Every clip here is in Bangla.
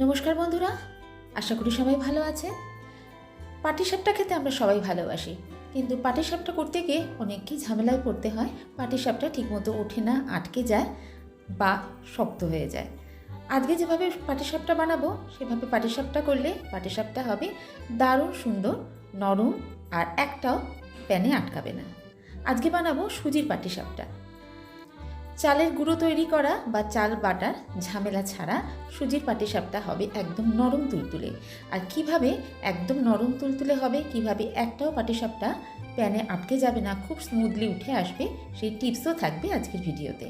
নমস্কার বন্ধুরা, আশা করি সবাই ভালো আছে। পাটিসাপটা খেতে আমরা সবাই ভালোবাসি, কিন্তু পাটিসাপটা করতে গিয়ে অনেকই ঝামেলায় পড়তে হয়, পাটিসাপটা ঠিকমতো ওঠে না, আটকে যায় বা শক্ত হয়ে যায়। আজকে যেভাবে পাটিসাপটা বানাবো, সেভাবে পাটিসাপটা করলে পাটিসাপটা হবে দারুণ সুন্দর, নরম আর একটাও প্যানে আটকাবে না। আজকে বানাবো সুজির পাটিসাপটা। চালের গুঁড়ো তৈরি করা বা চাল বাটার ঝামেলা ছাড়া সুজির পাটিসাপটা হবে একদম নরম তুলতুলে। আর কীভাবে একদম নরম তুলতুলে হবে, কীভাবে একটাও পাটিসাপটা প্যানে আটকে যাবে না, খুব স্মুথলি উঠে আসবে, সেই টিপসও থাকবে আজকের ভিডিওতে।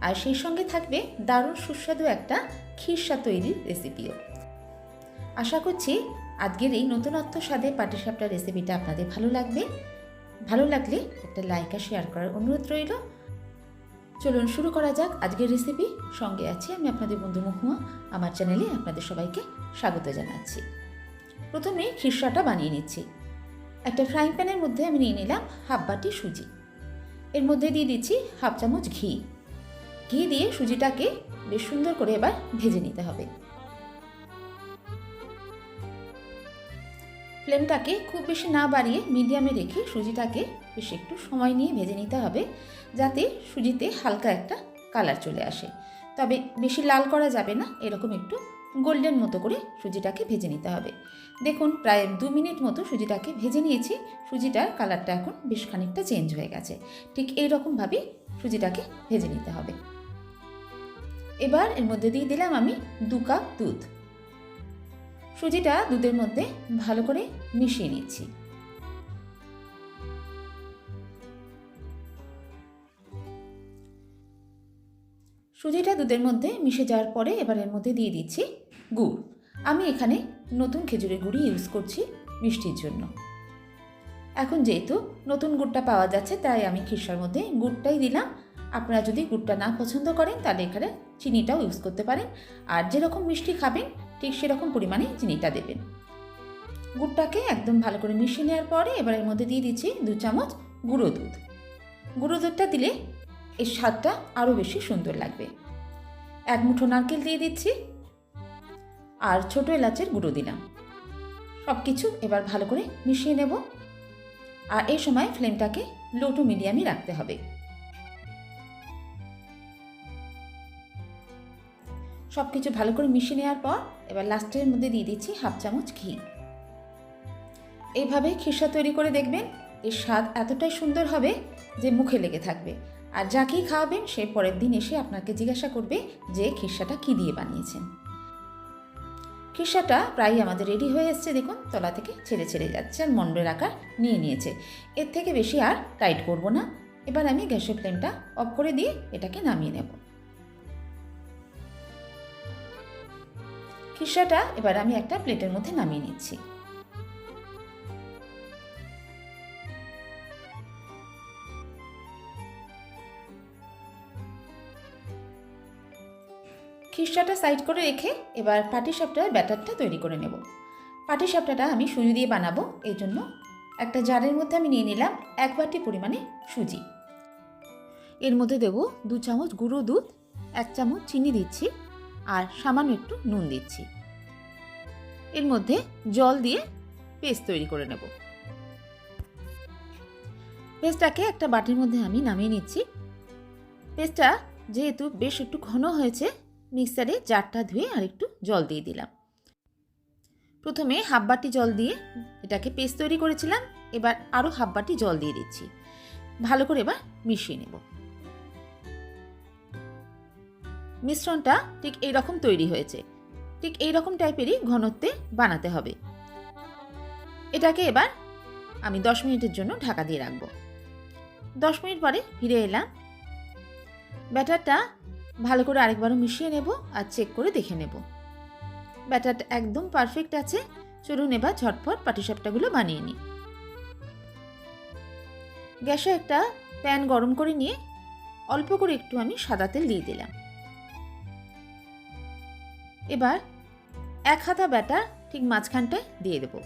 আর সেই সঙ্গে থাকবে দারুণ সুস্বাদু একটা খিরসা তৈরির রেসিপিও আশা করছি আজকের এই নতুনত্ব স্বাদে পাটিসাপটা রেসিপিটা আপনাদের ভালো লাগবে। ভালো লাগলে একটা লাইক আর শেয়ার করার অনুরোধ রইল। চলুন শুরু করা যাক। আজকের রেসিপি সঙ্গে আছি আমি আপনাদের বন্ধু মহুয়া। আমার চ্যানেলে আপনাদের সবাইকে স্বাগত জানাচ্ছি। প্রথমে খিরসাটা বানিয়ে নিচ্ছি। একটা ফ্রাইং প্যানের মধ্যে আমি নিয়ে নিলাম হাফ বাটি সুজি। এর মধ্যে দিয়ে দিচ্ছি হাফ চামচ ঘি। ঘি দিয়ে সুজিটাকে বেশ সুন্দর করে এবার ভেজে নিতে হবে। ফ্লেমটাকে খুব বেশি না বাড়িয়ে মিডিয়ামে রেখে সুজিটাকে বেশ একটু সময় নিয়ে ভেজে নিতে হবে, যাতে সুজিতে হালকা একটা কালার চলে আসে। তবে বেশি লাল করা যাবে না, এরকম একটু গোল্ডেন মতো করে সুজিটাকে ভেজে নিতে হবে। দেখুন, প্রায় দু মিনিট মতো সুজিটাকে ভেজে নিয়েছি, সুজিটার কালারটা এখন বেশ খানিকটা চেঞ্জ হয়ে গেছে। ঠিক এই রকমভাবে সুজিটাকে ভেজে নিতে হবে। এবার এর মধ্যে দিয়ে দিলাম আমি দু কাপ দুধ। সুজিটা দুধের মধ্যে ভালো করে মিশিয়ে নিচ্ছি। সুজিটা দুধের মধ্যে মিশে যাওয়ার পরে এবার এর মধ্যে দিয়ে দিচ্ছি গুড়। আমি এখানে নতুন খেজুরের গুড়ি ইউজ করছি মিষ্টির জন্য। এখন যেহেতু নতুন গুড়টা পাওয়া যাচ্ছে, তাই আমি খিরসার মধ্যে গুড়টাই দিলাম। আপনারা যদি গুড়টা না পছন্দ করেন, তাহলে এখানে চিনিটাও ইউজ করতে পারেন। আর যেরকম মিষ্টি খাবেন ঠিক সেরকম পরিমাণে চিনিটা দেবেন। গুড়টাকে একদম ভালো করে মিশিয়ে নেওয়ার পরে এবার এর মধ্যে দিয়ে দিচ্ছি দু চামচ গুঁড়ো দুধ। গুঁড়ো দুধটা দিলে এর স্বাদটা আরও বেশি সুন্দর লাগবে। এক মুঠো নারকেল দিয়ে দিচ্ছি আর ছোটো এলাচের গুঁড়ো দিলাম। সব কিছু এবার ভালো করে মিশিয়ে নেব। আর এই সময় ফ্লেমটাকে লো টু মিডিয়ামই রাখতে হবে। সব কিছু ভালো করে মিশিয়ে নেওয়ার পর এবার লাস্টের মধ্যে দিয়ে দিচ্ছি হাফ চামচ ঘি। এইভাবে খিরসা তৈরি করে দেখবেন, এর স্বাদ এতটাই সুন্দর হবে যে মুখে লেগে থাকবে। আর যাকেই খাওয়াবেন, সে পরের দিন এসে আপনাকে জিজ্ঞাসা করবে যে খিরসাটা কী দিয়ে বানিয়েছেন। খিরসাটা প্রায় আমাদের রেডি হয়ে এসছে, দেখুন, তলা থেকে ছেড়ে ছেড়ে যাচ্ছে আর মন্ডের আকার নিয়ে নিয়েছে। এর থেকে বেশি আর টাইট করব না। এবার আমি গ্যাসের ফ্লেমটা অফ করে দিয়ে এটাকে নামিয়ে নেব। খিরসাটা এবার আমি একটা প্লেটের মধ্যে নামিয়ে নিচ্ছি। খিরসাটা সাইড করে রেখে এবার পাটিসাপটার ব্যাটারটা তৈরি করে নেব। পাটিসাপটাটা আমি সুজি দিয়ে বানাবো এই জন্য একটা জারের মধ্যে আমি নিয়ে নিলাম এক বাটি পরিমাণে সুজি। এর মধ্যে দেব দু চামচ গুঁড়ো দুধ, এক চামচ চিনি দিচ্ছি। আর সামান্য একটু নুন দিচ্ছি। এর মধ্যে জল দিয়ে পেস্ট তৈরি করে নেব। পেস্টটাকে একটা বাটির মধ্যে আমি নামিয়ে নিচ্ছি। পেস্টটা যেহেতু বেশ একটু ঘন হয়েছে, মিক্সারে জারটা ধুয়ে আর একটু জল দিয়ে দিলাম। প্রথমে হাফ বাটি জল দিয়ে এটাকে পেস্ট তৈরি করেছিলাম, এবার আরও হাফ বাটি জল দিয়ে দিচ্ছি। ভালো করে এবার মিশিয়ে নেব। মিশ্রণটা ঠিক এই রকম তৈরি হয়েছে। ঠিক এই রকম টাইপেরই ঘনত্বে বানাতে হবে। এটাকে এবার আমি দশ মিনিটের জন্য ঢাকা দিয়ে রাখব। দশ মিনিট পরে ফিরে এলাম। ব্যাটারটা ভালো করে আরেকবারও মিশিয়ে নেব আর চেক করে দেখে নেব। ব্যাটারটা একদম পারফেক্ট আছে। চলুন এবার ঝটপট পাটিসাপটাগুলো বানিয়ে নিই। গ্যাসে একটা প্যান গরম করে নিয়ে অল্প করে একটু আমি সাদা তেল দিয়ে দিলাম। এবার এক হাতা ব্যাটার ঠিক মাঝখানটায় দিয়ে দেব।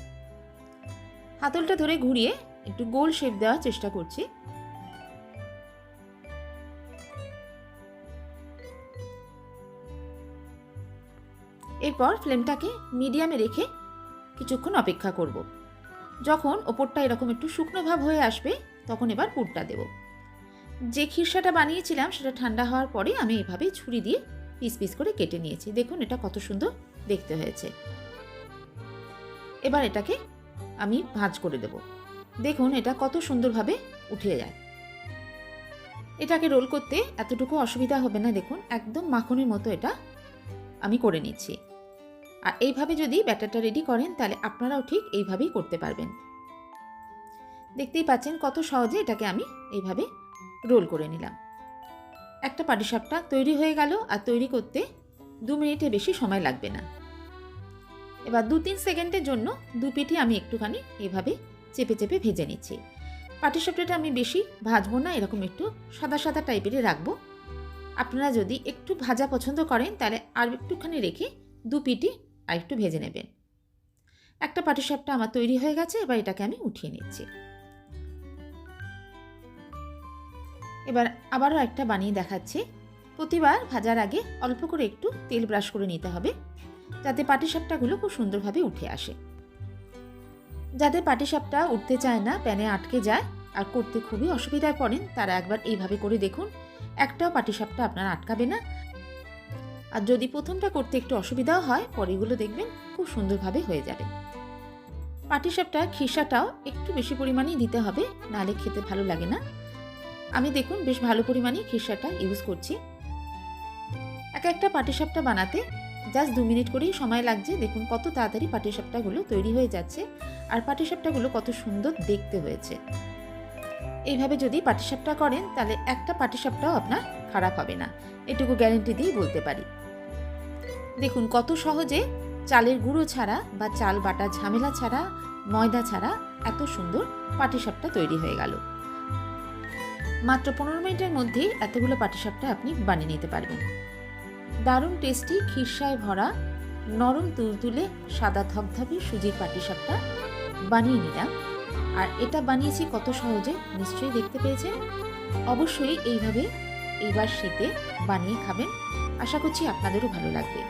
হাতলটা ধরে ঘুরিয়ে একটু গোল শেপ দেওয়ার চেষ্টা করছি। এরপর ফ্লেমটাকে মিডিয়ামে রেখে কিছুক্ষণ অপেক্ষা করব। যখন ওপরটা এরকম একটু শুকনো ভাব হয়ে আসবে, তখন এবার পুরটা দেব। যে খিরসাটা বানিয়েছিলাম, সেটা ঠান্ডা হওয়ার পরে আমি এভাবে ছুরি দিয়ে পিস পিস করে কেটে নিয়েছি। দেখুন এটা কত সুন্দর দেখতে হয়েছে। এবার এটাকে আমি ভাঁজ করে দেব। দেখুন এটা কত সুন্দরভাবে উঠে যায়। এটাকে রোল করতে এতটুকু অসুবিধা হবে না, দেখুন একদম মাখনের মতো এটা আমি করে নিচ্ছি। আর এইভাবে যদি ব্যাটারটা রেডি করেন, তাহলে আপনারাও ঠিক এইভাবেই করতে পারবেন। দেখতেই পাচ্ছেন কত সহজে এটাকে আমি এইভাবে রোল করে নিলাম। একটা পাটিসাপটা তৈরি হয়ে গেল আর তৈরি করতে দু মিনিটে বেশি সময় লাগবে না। এবার দু তিন সেকেন্ডের জন্য দু পিঠি আমি একটুখানি এভাবে চেপে চেপে ভেজে নিচ্ছি। পাটিসাপটাটা আমি বেশি ভাজবো না, এরকম একটু সাদা সাদা টাইপেরই রাখব। আপনারা যদি একটু ভাজা পছন্দ করেন, তাহলে আর একটুখানি রেখে দু পিটি আর একটু ভেজে নেবেন। একটা পাটিসাপটা আমার তৈরি হয়ে গেছে, এবার এটাকে আমি উঠিয়ে নিচ্ছি। এবার আবারও একটা বানিয়ে দেখাচ্ছি। প্রতিবার ভাজার আগে অল্প করে একটু তেল ব্রাশ করে নিতে হবে, যাতে পাটিসাপটাগুলো খুব সুন্দরভাবে উঠে আসে। যাদের পাটিসাপটা উঠতে চায় না, প্যানে আটকে যায় আর করতে খুবই অসুবিধায় পড়েন, তারা একবার এইভাবে করে দেখুন। একটাও পাটিসাপটা আপনার আটকাবে না। আর যদি প্রথমটা করতে একটু অসুবিধাও হয় পরেগুলো দেখবেন খুব সুন্দরভাবে হয়ে যাবে। পাটিসাপটা খিসাটাও একটু বেশি পরিমাণেই দিতে হবে, নাহলে খেতে ভালো লাগে না। আমি দেখুন বেশ ভালো পরিমাণে খিসাটা ইউজ করছি। এক একটা পাটিসাপটা বানাতে জাস্ট দু মিনিট করেই সময় লাগছে। দেখুন কত তাড়াতাড়ি পাটিসাপটাগুলো তৈরি হয়ে যাচ্ছে আর পাটিসাপটাগুলো কত সুন্দর দেখতে হয়েছে। এইভাবে যদি পাটিসাপটা করেন তাহলে একটা পাটিসাপটাও আপনার খারাপ হবে না। এটুকু গ্যারেন্টি দিয়েই বলতে পারি। দেখুন কত সহজে চালের গুঁড়ো ছাড়া বা চাল বাটা ঝামেলা ছাড়া, ময়দা ছাড়া এত সুন্দর পাটিসাপটা তৈরি হয়ে গেল। মাত্র পনেরো মিনিটের মধ্যে এতগুলো পাটিসাপটা আপনি বানিয়ে নিতে পারবেন। দারুণ টেস্টি খিরসায় ভরা, নরম তুলতুলে, সাদা ধপধপে সুজির পাটিসাপটা বানিয়ে নিলাম। আর এটা বানিয়েছি কত সহজে, নিশ্চয়ই দেখতে পেয়েছেন? অবশ্যই এইভাবে এইবার শীতে বানিয়ে খাবেন। আশা করছি আপনাদেরও ভালো লাগবে।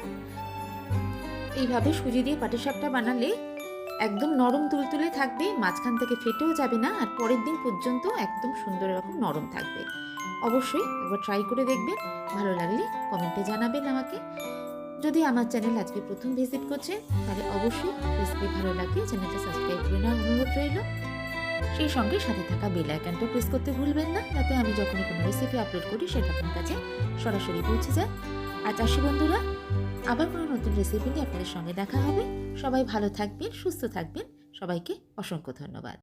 এইভাবে সুজি দিয়ে পাটিসাপটা বানালে একদম নরম তুলতুলে থাকবে, মাঝখান থেকে ফেটেও যাবে না আর পরের দিন পর্যন্ত একদম সুন্দর এরকম নরম থাকবে। অবশ্যই একবার ট্রাই করে দেখবেন, ভালো লাগলে কমেন্টে জানাবেন আমাকে। যদি আমার চ্যানেল আজকে প্রথম ভিজিট করছে, তাহলে অবশ্যই রেসিপি ভালো লাগলে চ্যানেলটা সাবস্ক্রাইব করে নেওয়ার অনুরোধ রইল। সেই সঙ্গে সাথে থাকা বেল আইকনটা প্রেস করতে ভুলবেন না, যাতে আমি যখনই কোনো রেসিপি আপলোড করি, সেটা আপনার কাছে সরাসরি পৌঁছে যায়। আর চাষি বন্ধুরা আবার কোনো নতুন রেসিপি নিয়ে আপনাদের সঙ্গে দেখা হবে। সবাই ভালো থাকবেন, সুস্থ থাকবেন। সবাইকে অসংখ্য ধন্যবাদ।